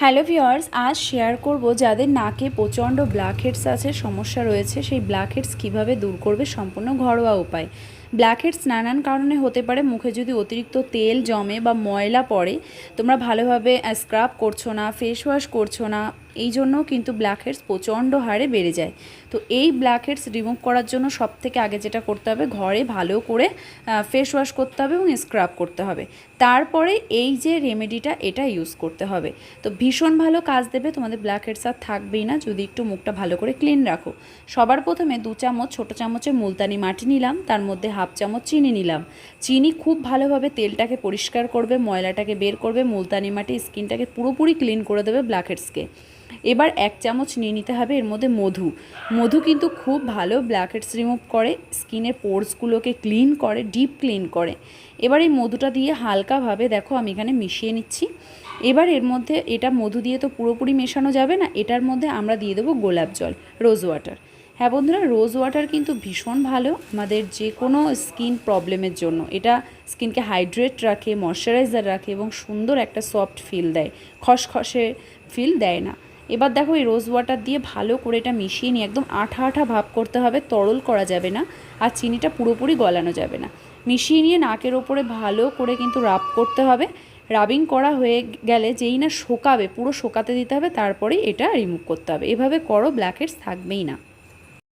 Hello viewers আজ share করব যাদের নাকে প্রচণ্ড ব্ল্যাক হেডস আছে, সমস্যা রয়েছে, সেই ব্ল্যাক হেডস কীভাবে দূর করবে সম্পূর্ণ ঘরোয়া উপায়। ব্ল্যাক হেডস নানান কারণে হতে পারে মুখে যদি অতিরিক্ত তেল জমে বা ময়লা পড়ে, তোমরা ভালোভাবে স্ক্রাব করছ না ফেস ওয়াশ করছ না, এই জন্যও কিন্তু ব্ল্যাক হেডস প্রচণ্ড হারে বেড়ে যায়। তো এই ব্ল্যাক হেডস রিমুভ করার জন্য সব থেকে আগে যেটা করতে হবে, ঘরে ভালো করে ফেস ওয়াশ করতে হবে এবং স্ক্রাব করতে হবে। তারপরে এই যে রেমেডিটা এটা ইউজ করতে হবে। তো ভীষণ ভালো কাজ দেবে, তোমাদের ব্ল্যাক হেডস আর থাকবেই না, যদি একটু মুখটা ভালো করে ক্লিন রাখো। সবার প্রথমে দু চামচ, ছোটো চামচের মুলতানি মাটি নিলাম, তার মধ্যে হাফ চামচ চিনি নিলাম। চিনি খুব ভালোভাবে তেলটাকে পরিষ্কার করবে, ময়লাটাকে বের করবে, মুলতানি মাটি, স্কিনটাকে পুরোপুরি ক্লিন করে দেবে ব্ল্যাক হেডসকে এবার এক চামচ নিয়ে নিতে হবে এর মধ্যে মধু। মধু কিন্তু খুব ভালো ব্ল্যাক হেডস রিমুভ করে, স্কিনের পোর্সগুলোকে ক্লিন করে, ডিপ ক্লিন করে। এবার এই মধুটা দিয়ে হালকাভাবে দেখো আমি এখানে মিশিয়ে নিচ্ছি। এবার এর মধ্যে এটা মধু দিয়ে তো পুরোপুরি মেশানো যাবে না, এটার মধ্যে আমরা দিয়ে দেবো গোলাপ জল, রোজ ওয়াটার। হ্যাঁ বন্ধুরা রোজ ওয়াটার কিন্তু ভীষণ ভালো আমাদের যে কোনো স্কিন প্রবলেমের জন্য। এটা স্কিনকে হাইড্রেট রাখে ময়শ্চারাইজার রাখে এবং সুন্দর একটা সফট ফিল দেয়। খসখসে ফিল দেয় না। এবার দেখো এই রোজ ওয়াটার দিয়ে ভালো করে এটা মিশিয়ে নিয়ে একদম আঠা আঠা ভাব করতে হবে, তরল করা যাবে না আর চিনিটা পুরোপুরি গলানো যাবে না। মিশিয়ে নিয়ে নাকের ওপরে ভালো করে কিন্তু রাব করতে হবে। রাবিং করা হয়ে গেলে যেই না শোকাবে, পুরো শোকাতে দিতে হবে তারপরেই এটা রিমুভ করতে হবে। এভাবে করো ব্ল্যাক হেডস থাকবেই না।